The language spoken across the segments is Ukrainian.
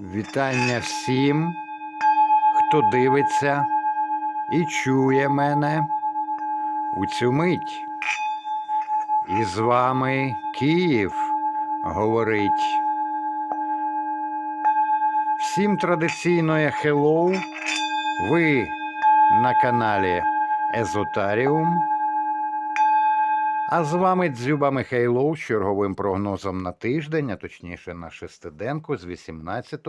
Вітання всім, хто дивиться і чує мене у цю мить. І з вами Київ говорить. Всім традиційно хеллоу. Ви на каналі Езотаріум. А з вами Дзюба Михайлов з черговим прогнозом на тиждень, а точніше на шестиденку з 18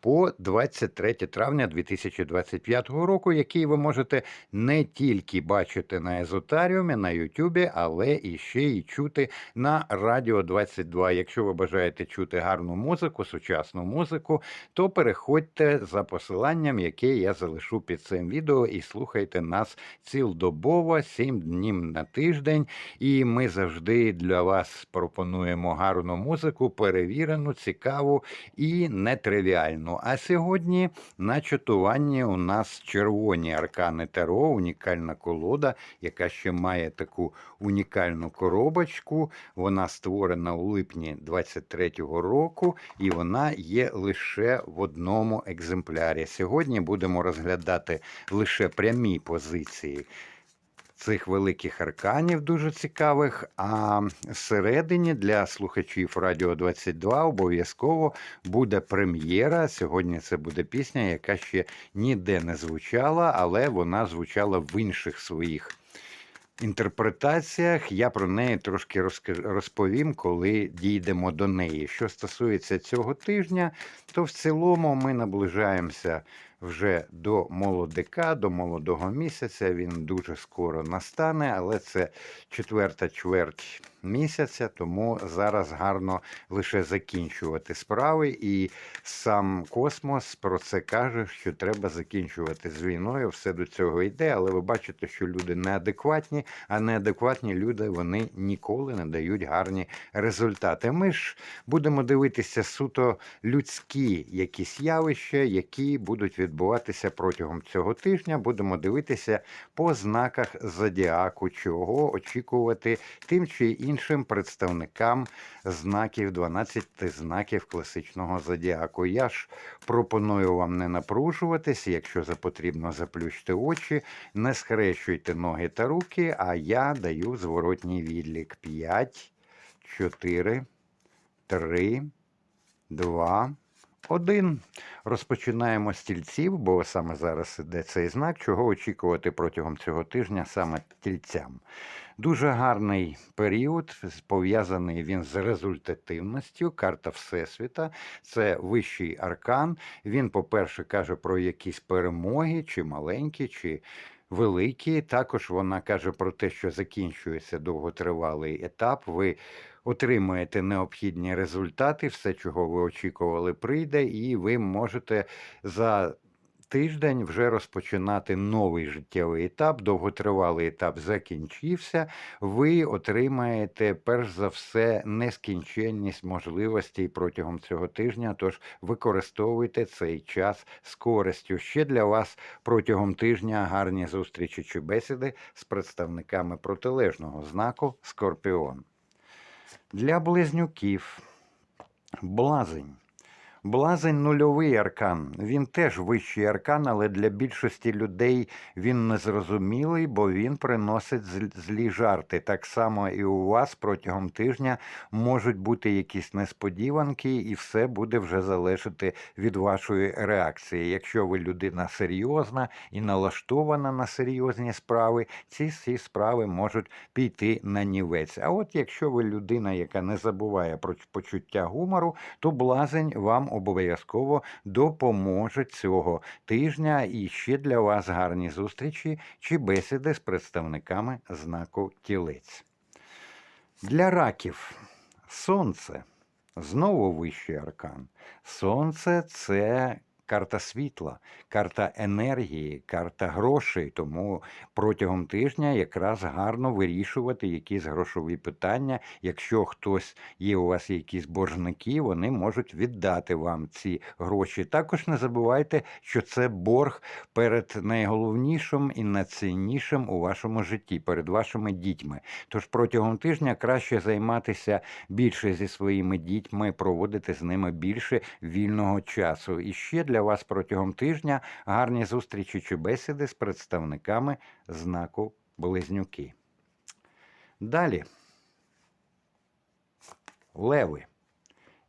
по 23 травня 2025 року, який ви можете не тільки бачити на Езотаріумі, на Ютубі, але і ще й чути на Радіо 22. Якщо ви бажаєте чути гарну музику, сучасну музику, то переходьте за посиланням, яке я залишу під цим відео, і слухайте нас цілодобово, 7 днів на тиждень. Ми завжди для вас пропонуємо гарну музику, перевірену, цікаву і нетривіальну. А сьогодні на чатуванні у нас червоні аркани Таро, унікальна колода, яка ще має таку унікальну коробочку. Вона створена у липні 23-го року, і вона є лише в одному екземплярі. Сьогодні будемо розглядати лише прямі позиції цих великих арканів дуже цікавих. А всередині для слухачів Радіо 22 обов'язково буде прем'єра. Сьогодні це буде пісня, яка ще ніде не звучала, але вона звучала в інших своїх. Інтерпретаціях я про неї трошки розповім, коли дійдемо до неї. Що стосується цього тижня, то в цілому ми наближаємося вже до молодика, до молодого місяця. Він дуже скоро настане, але це четверта чверть місяця, тому зараз гарно лише закінчувати справи. І сам космос про це каже, що треба закінчувати з війною. Все до цього йде, але ви бачите, що люди неадекватні, а неадекватні люди вони ніколи не дають гарні результати. Ми ж будемо дивитися суто людські якісь явища, які будуть відбуватися протягом цього тижня. Будемо дивитися по знаках зодіаку, чого очікувати тим чи іншим представникам знаків 12 знаків класичного зодіаку. Я ж пропоную вам не напружуватись, якщо потрібно, заплющте очі, не схрещуйте ноги та руки, а я даю зворотній відлік 5, 4, 3, 2, 1. Розпочинаємо з тільців, бо саме зараз іде цей знак, чого очікувати протягом цього тижня саме тільцям. Дуже гарний період, пов'язаний він з результативністю. Карта Всесвіта це вищий аркан. Він, по-перше, каже про якісь перемоги, чи маленькі, чи великі. Також вона каже про те, що закінчується довготривалий етап. Ви отримуєте необхідні результати, все, чого ви очікували, прийде, і ви можете за тиждень вже розпочинати новий життєвий етап. Довготривалий етап закінчився. Ви отримаєте перш за все нескінченність можливостей протягом цього тижня. Тож використовуйте цей час з користю. Ще для вас протягом тижня гарні зустрічі чи бесіди з представниками протилежного знаку Скорпіон. Для близнюків блазень. Блазень нульовий аркан. Він теж вищий аркан, але для більшості людей він незрозумілий, бо він приносить злі жарти. Так само і у вас протягом тижня можуть бути якісь несподіванки, і все буде вже залежати від вашої реакції. Якщо ви людина серйозна і налаштована на серйозні справи, ці всі справи можуть піти на нівець. А от якщо ви людина, яка не забуває про почуття гумору, то блазень вам обов'язково допоможе цього тижня. І ще для вас гарні зустрічі чи бесіди з представниками знаку тілець. Для раків сонце. Знову вищий аркан. Сонце це карта світла, карта енергії, карта грошей. Тому протягом тижня якраз гарно вирішувати якісь грошові питання. Якщо хтось є у вас якісь боржники, вони можуть віддати вам ці гроші. Також не забувайте, що це борг перед найголовнішим і найціннішим у вашому житті, перед вашими дітьми. Тож протягом тижня краще займатися більше зі своїми дітьми, проводити з ними більше вільного часу. І ще для вас протягом тижня гарні зустрічі чи бесіди з представниками знаку Близнюки. Далі. Леви.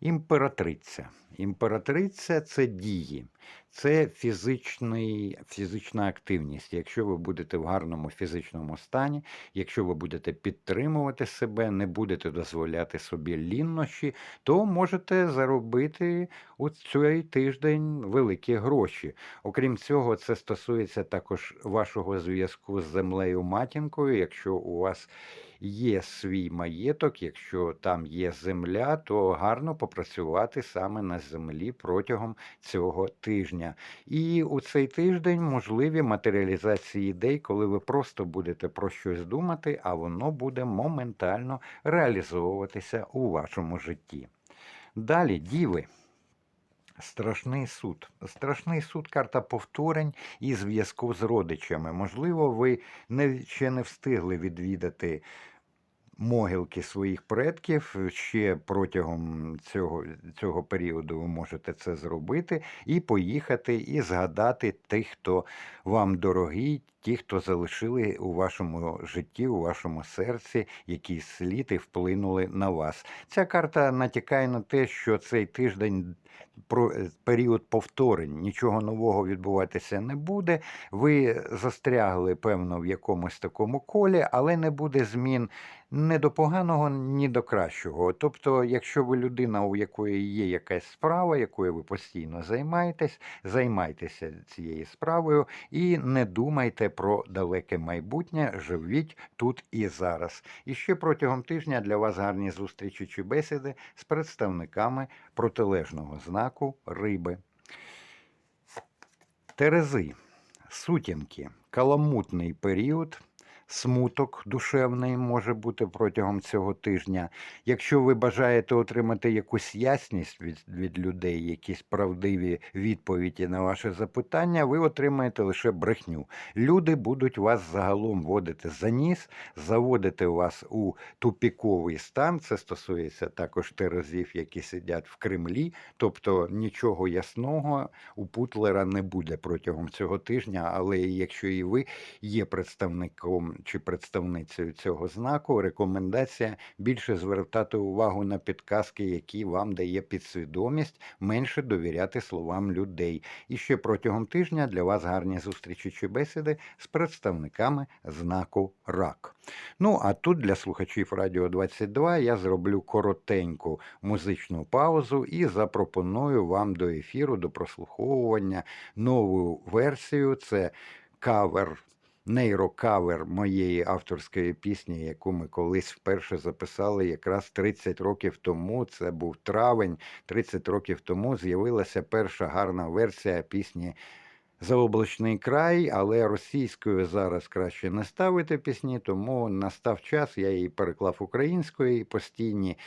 Імператриця. Імператриця це дії, це фізичний, фізична активність. Якщо ви будете в гарному фізичному стані, якщо ви будете підтримувати себе, не будете дозволяти собі ліннощі, то можете заробити у цей тиждень великі гроші. Окрім цього, це стосується також вашого зв'язку з землею матінкою. Якщо у вас є свій маєток, якщо там є земля, то гарно попрацювати саме на землі протягом цього тижня. І у цей тиждень можливі матеріалізації ідей, коли ви просто будете про щось думати, а воно буде моментально реалізовуватися у вашому житті. Далі, діви. Страшний суд. Страшний суд карта повторень і зв'язку з родичами. Можливо, ви не, ще не встигли відвідати могилки своїх предків. Ще протягом цього, цього періоду ви можете це зробити і поїхати і згадати тих, хто вам дорогий, ті, хто залишили у вашому житті, у вашому серці якісь слід вплинули на вас. Ця карта натякає на те, що цей тиждень про е, період повторень, нічого нового відбуватися не буде. Ви застрягли, певно, в якомусь такому колі, але не буде змін не до поганого, ні до кращого. Тобто, якщо ви людина, у якої є якась справа, якою ви постійно займаєтесь, займайтеся цією справою і не думайте про далеке майбутнє, живіть тут і зараз. І ще протягом тижня для вас гарні зустрічі чи бесіди з представниками протилежного знаку риби. Терези, сутінки, каламутний період. Смуток душевний може бути протягом цього тижня. Якщо ви бажаєте отримати якусь ясність від, від людей, якісь правдиві відповіді на ваше запитання, ви отримаєте лише брехню. Люди будуть вас загалом водити за ніс, заводити вас у тупіковий стан. Це стосується також терезів, які сидять в Кремлі. Тобто нічого ясного у Путлера не буде протягом цього тижня. Але якщо і ви є представником чи представницею цього знаку, рекомендація більше звертати увагу на підказки, які вам дає підсвідомість, менше довіряти словам людей. І ще протягом тижня для вас гарні зустрічі чи бесіди з представниками знаку РАК. Ну а тут для слухачів Радіо 22 я зроблю коротеньку музичну паузу і запропоную вам до ефіру, до прослуховування нову версію. Це кавер нейрокавер моєї авторської пісні, яку ми колись вперше записали якраз 30 років тому. Це був травень, 30 років тому з'явилася перша гарна версія пісні. Заоблачний край, але російською зараз краще не ставити пісні, тому настав час, я її переклав українською і постійні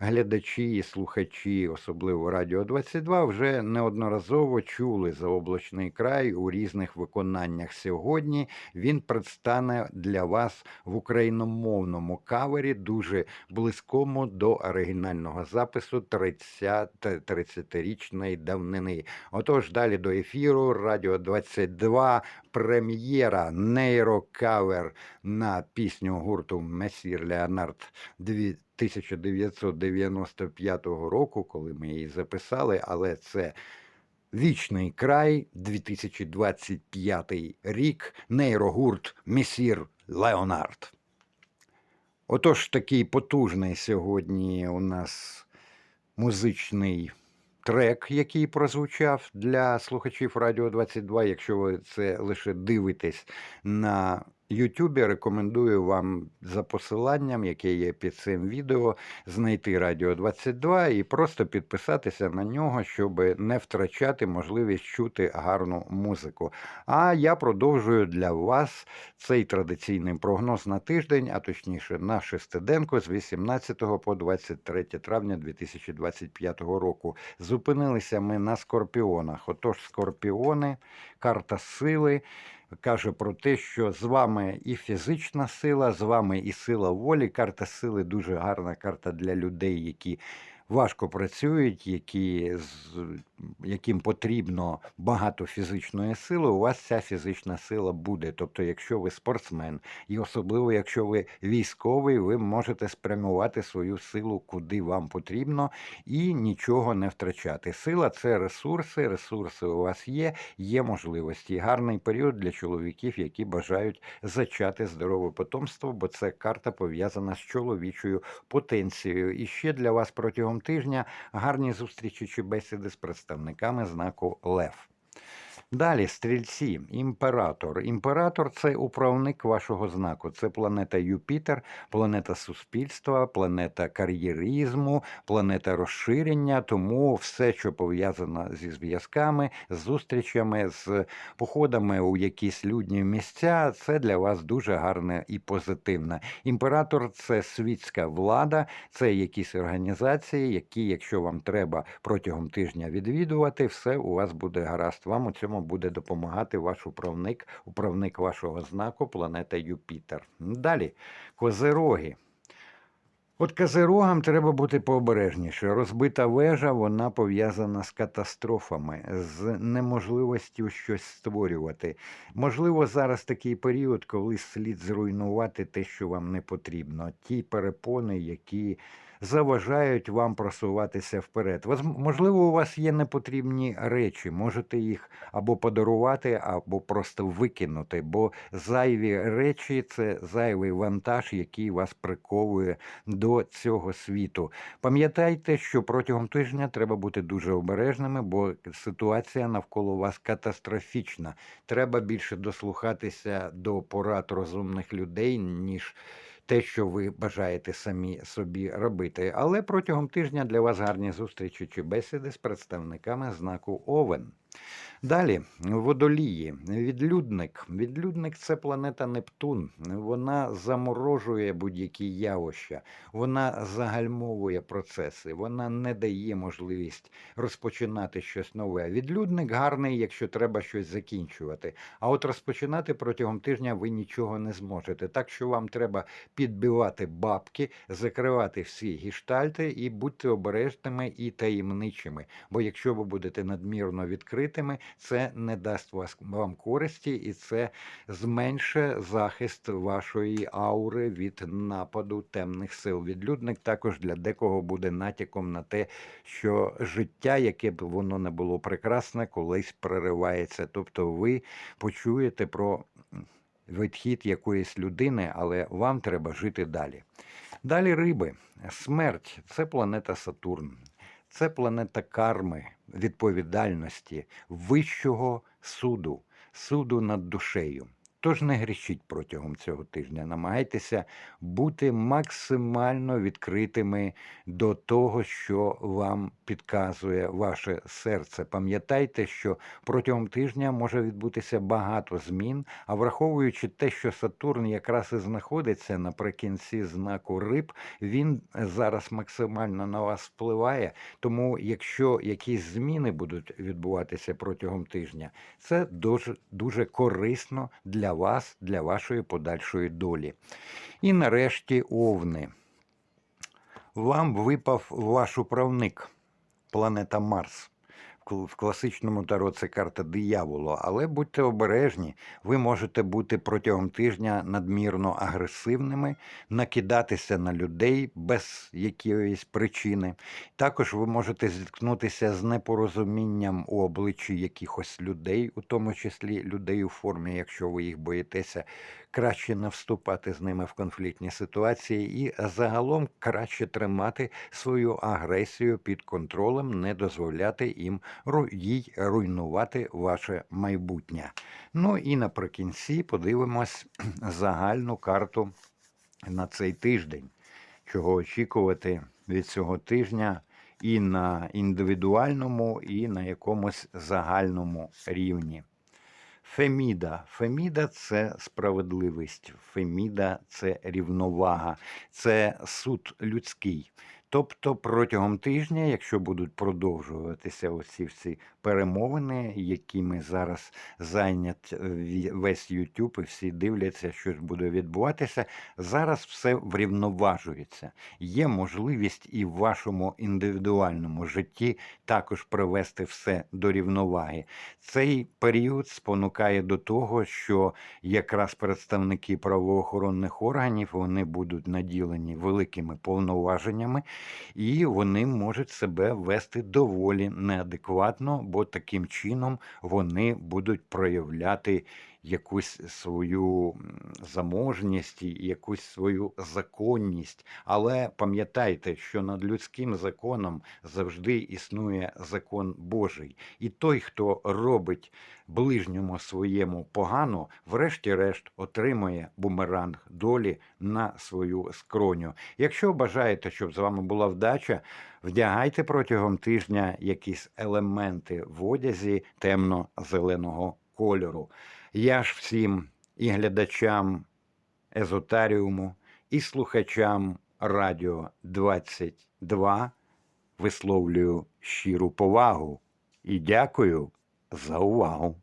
глядачі і слухачі, особливо Радіо 22, вже неодноразово чули заоблачний край у різних виконаннях. Сьогодні він предстане для вас в україномовному кавері, дуже близькому до оригінального запису 30 30-річної давнини. Отож, далі до ефіру Радіо 22, прем'єра нейрокавер на пісню гурту Месір Леонард 1995 року, коли ми її записали, але це. Вічний край, 2025 рік, нейрогурт Месір Леонард. Отож, такий потужний сьогодні у нас музичний трек, який прозвучав для слухачів Радіо 22. Якщо ви це лише дивитесь на Ютубі рекомендую вам за посиланням, яке є під цим відео, знайти Радіо 22 і просто підписатися на нього, щоб не втрачати можливість чути гарну музику. А я продовжую для вас цей традиційний прогноз на тиждень, а точніше на шестиденку з 18 по 23 травня 2025 року. Зупинилися ми на скорпіонах. Отож, скорпіони, карта сили каже про те, що з вами і фізична сила, з вами і сила волі. Карта сили дуже гарна карта для людей, які важко працюють, які, з, яким потрібно багато фізичної сили. У вас ця фізична сила буде. Тобто, якщо ви спортсмен, і особливо, якщо ви військовий, ви можете спрямувати свою силу куди вам потрібно і нічого не втрачати. Сила це ресурси, ресурси у вас є, є можливості. Гарний період для чоловіків, які бажають зачати здорове потомство, бо це карта пов'язана з чоловічою потенцією. І ще для вас протягом тижня гарні зустрічі чи бесіди з представниками знаку Лев. Далі стрільці, імператор. Імператор це управник вашого знаку. Це планета Юпітер, планета суспільства, планета кар'єризму, планета розширення. Тому все, що пов'язано зі зв'язками, з зустрічами, з походами у якісь людні місця, це для вас дуже гарне і позитивне. Імператор це світська влада, це якісь організації, які, якщо вам треба протягом тижня відвідувати, все у вас буде гаразд. Вам у цьому буде допомагати ваш управник, управник вашого знаку, планета Юпітер. Далі, козероги. От козерогам треба бути пообережніше. Розбита вежа вона пов'язана з катастрофами, з неможливістю щось створювати. Можливо, зараз такий період, коли слід зруйнувати те, що вам не потрібно. Ті перепони, які заважають вам просуватися вперед. Можливо, у вас є непотрібні речі, можете їх або подарувати, або просто викинути, бо зайві речі це зайвий вантаж, який вас приковує до цього світу. Пам'ятайте, що протягом тижня треба бути дуже обережними, бо ситуація навколо вас катастрофічна. Треба більше дослухатися до порад розумних людей, ніж те, що ви бажаєте самі собі робити. Але протягом тижня для вас гарні зустрічі чи бесіди з представниками знаку Овен. Далі, водолії, відлюдник. Відлюдник це планета Нептун. Вона заморожує будь-які явища, вона загальмовує процеси, вона не дає можливість розпочинати щось нове. Відлюдник гарний, якщо треба щось закінчувати. А от розпочинати протягом тижня ви нічого не зможете. Так що вам треба підбивати бабки, закривати всі гіштальти і будьте обережними і таємничими. Бо якщо ви будете надмірно відкритими, це не дасть вас вам користі, і це зменше захист вашої аури від нападу темних сил. Відлюдник також для декого буде натяком на те, що життя, яке б воно не було прекрасне, колись переривається. Тобто ви почуєте про відхід якоїсь людини, але вам треба жити далі. Далі риби. Смерть це планета Сатурн. Це планета карми, відповідальності, вищого суду, суду над душею. Тож не грішіть протягом цього тижня. Намагайтеся бути максимально відкритими до того, що вам підказує ваше серце. Пам'ятайте, що протягом тижня може відбутися багато змін, а враховуючи те, що Сатурн якраз і знаходиться наприкінці знаку риб, він зараз максимально на вас впливає. Тому, якщо якісь зміни будуть відбуватися протягом тижня, це дуже, дуже корисно для вас, для вашої подальшої долі. І нарешті овни. Вам випав ваш управник, планета Марс. В класичному таро це карта дияволу, але будьте обережні, ви можете бути протягом тижня надмірно агресивними, накидатися на людей без якоїсь причини. Також ви можете зіткнутися з непорозумінням у обличчі якихось людей, у тому числі людей у формі, якщо ви їх боїтеся. Краще не вступати з ними в конфліктні ситуації, і загалом краще тримати свою агресію під контролем, не дозволяти їм їй руйнувати ваше майбутнє. Ну і наприкінці подивимось загальну карту на цей тиждень, чого очікувати від цього тижня і на індивідуальному, і на якомусь загальному рівні. Феміда. Феміда це справедливість. Феміда це рівновага, це суд людський. Тобто протягом тижня, якщо будуть продовжуватися оці всі перемовини, якими зараз зайнят е, весь YouTube, і всі дивляться, що буде відбуватися, зараз все врівноважується. Є можливість і в вашому індивідуальному житті також привести все до рівноваги. Цей період спонукає до того, що якраз представники правоохоронних органів вони будуть наділені великими повноваженнями, і вони можуть себе вести доволі неадекватно, бо таким чином вони будуть проявляти якусь свою заможність якусь свою законність. Але пам'ятайте, що над людським законом завжди існує закон Божий, і той, хто робить ближньому своєму погано, врешті-решт отримує бумеранг долі на свою скроню. Якщо бажаєте, щоб з вами була вдача, вдягайте протягом тижня якісь елементи в одязі темно-зеленого кольору. Я ж всім і глядачам езотаріуму, і слухачам Радіо 22 висловлюю щиру повагу і дякую за увагу.